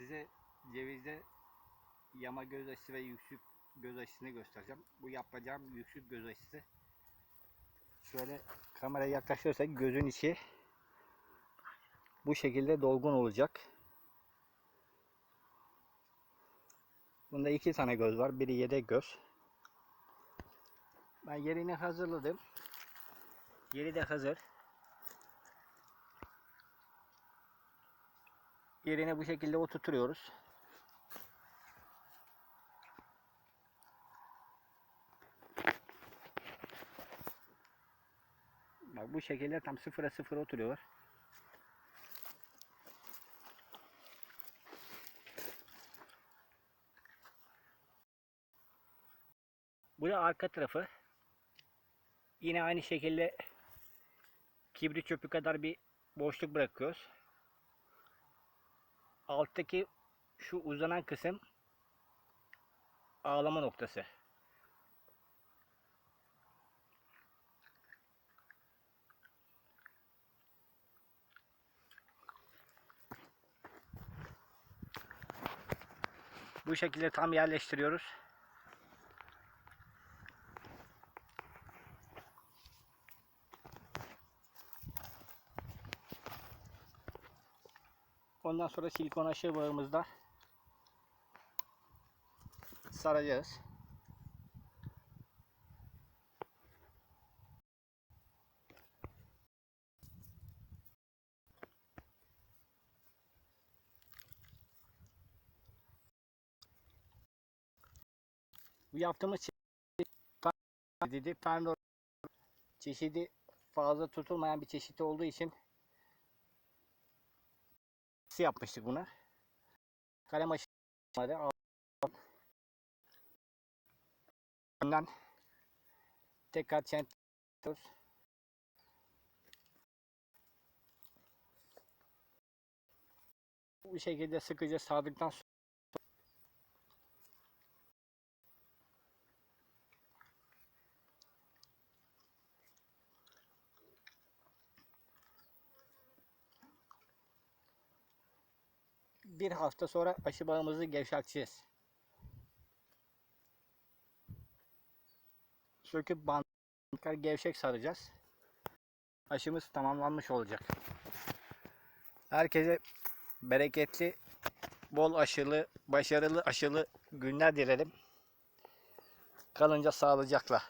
Size cevizde yama göz aşısı ve yüksük göz aşısını göstereceğim. Bu yapacağım yüksük göz aşısı. Şöyle kameraya yaklaştırırsak gözün içi bu şekilde dolgun olacak. Bunda iki tane göz var. Biri yedek göz. Ben yerini hazırladım. Yeri de hazır. Yerine bu şekilde oturtuyoruz. Bak bu şekilde tam sıfıra sıfır oturuyor. Bu da arka tarafı. Yine aynı şekilde kibrit çöpü kadar bir boşluk bırakıyoruz. Alttaki şu uzanan kısım ağlama noktası. Bu şekilde tam yerleştiriyoruz. Ondan sonra silikon aşı bağımızda saracağız. Bu yaptığımız çeşit çeşidi fazla tutulmayan bir çeşit olduğu için Nasıl yapmıştık bunu? Kalem aşamadı. Önden tekrar çentiyoruz. Bu şekilde sıkıca sardıktan sonra bir hafta sonra aşı bağımızı gevşeteceğiz. Söküp bantlar gevşek saracağız. Aşımız tamamlanmış olacak. Herkese bereketli, bol aşılı, başarılı aşılı günler dilerim. Kalınca sağlıcakla.